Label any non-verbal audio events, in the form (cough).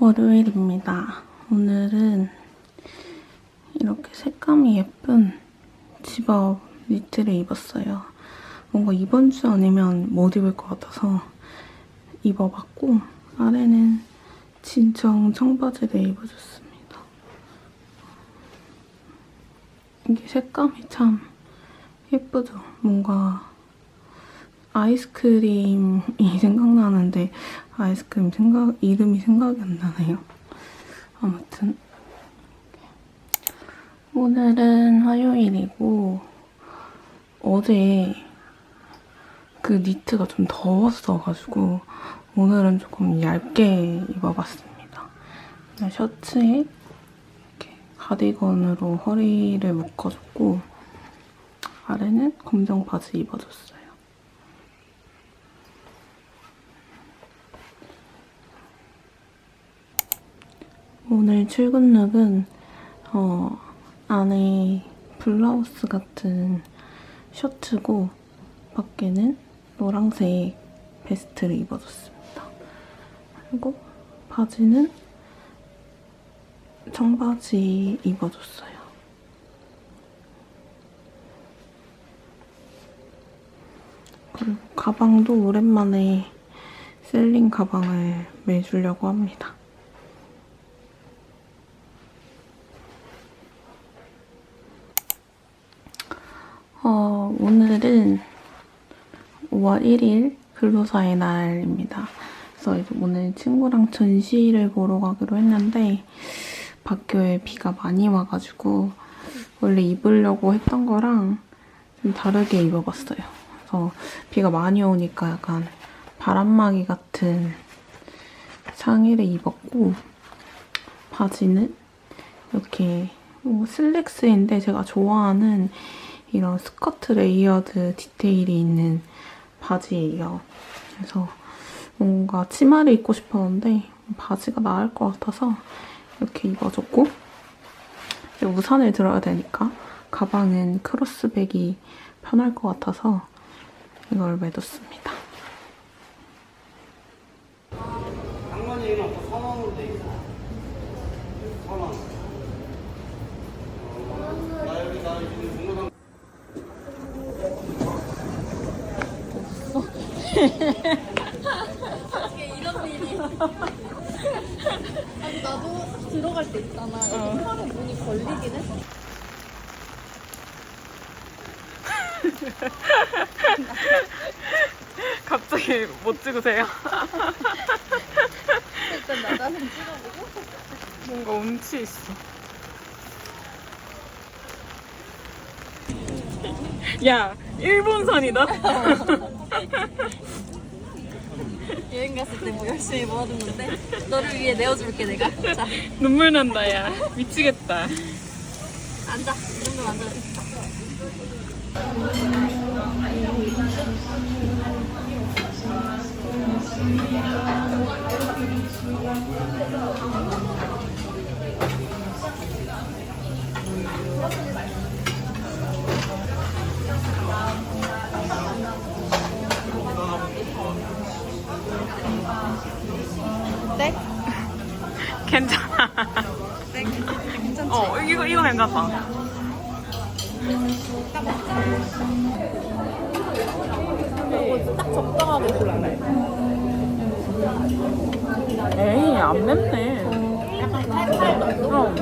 월요일입니다. 오늘은 이렇게 색감이 예쁜 집업 니트를 입었어요. 뭔가 이번 주 아니면 못 입을 것 같아서 입어봤고 아래는 진청 청바지를 입어줬습니다. 이게 색감이 참 예쁘죠? 뭔가 아이스크림이 (laughs) 생각나는데 아이스크림 생각 이름이 생각이 안 나네요. 아무튼 오늘은 화요일이고 어제 그 니트가 좀 더웠어가지고 오늘은 조금 얇게 입어봤습니다. 셔츠에 이렇게 가디건으로 허리를 묶어줬고 아래는 검정 바지 입어줬어요. 오늘 출근 룩은 어, 안에 블라우스 같은 셔츠고 밖에는 노란색 베스트를 입어줬습니다. 그리고 바지는 청바지 입어줬어요. 그리고 가방도 오랜만에 셀링 가방을 매주려고 합니다. 어, 오늘은 5월 1일 근로사의 날입니다. 그래서 오늘 친구랑 전시를 보러 가기로 했는데 밖에 비가 많이 와가지고 원래 입으려고 했던 거랑 좀 다르게 입어봤어요. 그래서 비가 많이 오니까 약간 바람막이 같은 상의를 입었고 바지는 이렇게 뭐 슬랙스인데 제가 좋아하는 이런 스커트 레이어드 디테일이 있는 바지예요. 그래서 뭔가 치마를 입고 싶었는데 바지가 나을 것 같아서 이렇게 입어줬고 우산을 들어야 되니까 가방은 크로스백이 편할 것 같아서 이걸 매뒀습니다. 장관님은 아까 4만 원으로 돼 있어. 4만 원. 어, 나 여기 나 지금 종로당 아니 나도 들어갈 때 있잖아. 이렇게 팔에 문이 걸리긴 했어. 갑자기 못 찍으세요? 일단 나 자신 찍어보고. 뭔가 운치 있어. 야, 일본산이다. (laughs) (laughs) 여행 갔을 때 뭐 열심히 모아뒀는데 너를 위해 내어줄게 내가. 자 눈물 난다, 야. 미치겠다. 앉아. 이 정도면 앉아. 괜찮아. 네. 괜찮지? 어, 이거, 이거 괜찮다. 이거 딱 적당하게 골라내. 에이, 안 맵네. 약간 칼칼 그럼.